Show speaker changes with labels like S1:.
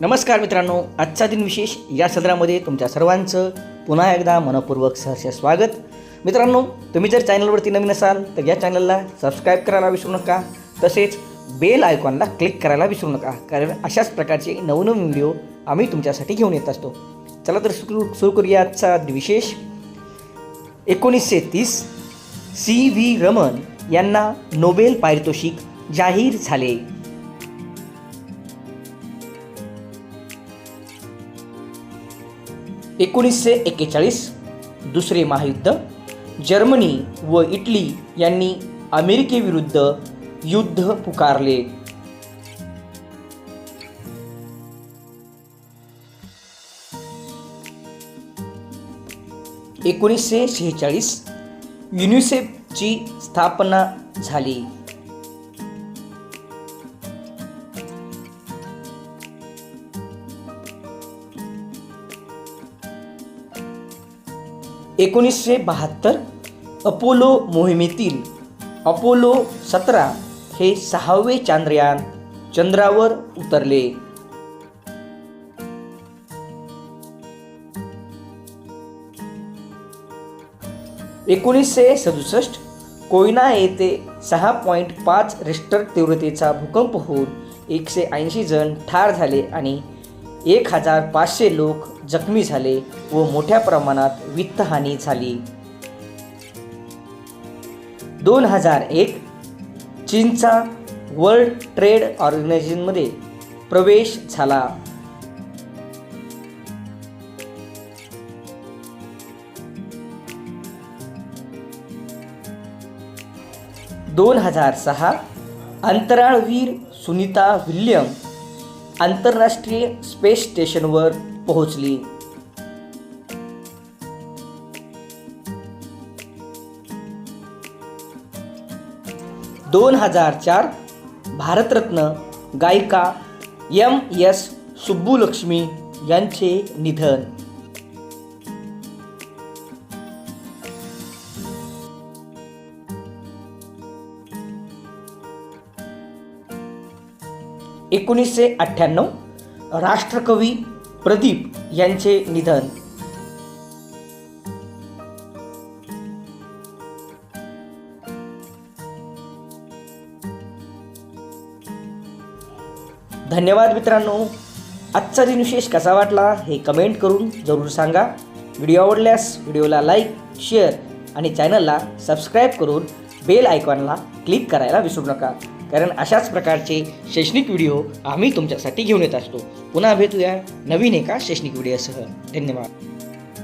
S1: नमस्कार मित्रांनो आजचा दिन विशेष या सदरामध्ये तुमच्या सर्वांचं पुन्हा एकदा मनपूर्वक सहर्ष स्वागत. मित्रांनो तुम्ही जर चॅनलवरती नवीन असाल तर या चॅनलला सबस्क्राईब करायला विसरू नका तसेच बेल आयकॉनला क्लिक करायला विसरू नका कारण अशाच प्रकारचे नवनवीन व्हिडिओ आम्ही तुमच्यासाठी घेऊन येत असतो. चला तर सुरू सुरू करूया आजचा विशेष. एकोणीसशे तीस सी व्ही रमन यांना नोबेल पारितोषिक जाहीर झाले. एकोणीसशे एक्केचाळीस दुसरे महायुद्ध. जर्मनी व इटली यांनी अमेरिकेविरुद्ध युद्ध पुकारले. एकोणीसशे शेहेचाळीस युनिसेफची स्थापना झाली. एकोणीसशे बहात्तर अपोलो मोहिमेतील अपोलो सतरा हे सहावे चांद्रयान चंद्रावर उतरले. एकोणीसशे सदुसष्ट कोयना येथे सहा पॉईंट पाच रिस्टर तीव्रतेचा भूकंप होऊन एकशे ऐंशी जण ठार झाले आणि एक हजार पाचशे लोक जखमी झाले व मोठ्या प्रमाणात वित्तहानी झाली. दोन हजार एक चीनचा वर्ल्ड ट्रेड ऑर्गनायझेशनमध्ये प्रवेश झाला. दोन हजार सहा अंतराळवीर सुनीता विल्यम आंतरराष्ट्रीय स्पेस स्टेशनवर पोहोचली. दोन हजार चार भारतरत्न गायिका एम एस सुब्बुलक्ष्मी यांचे निधन. एकोणीसशे अठ्ठ्याण्णव राष्ट्रकवी प्रदीप यांचे निधन. धन्यवाद मित्रांनो. आजचा दिन विशेष कसा वाटला हे कमेंट करून जरूर सांगा. व्हिडिओ आवडल्यास व्हिडिओला लाईक शेअर आणि चॅनलला सबस्क्राईब करून बेल आयकॉनला क्लिक करायला विसरू नका. कारण अशाच प्रकारचे शैक्षणिक व्हिडिओ आम्ही तुमच्यासाठी घेऊन येत असतो. पुन्हा भेटूया नवीन एका शैक्षणिक व्हिडिओसह. धन्यवाद.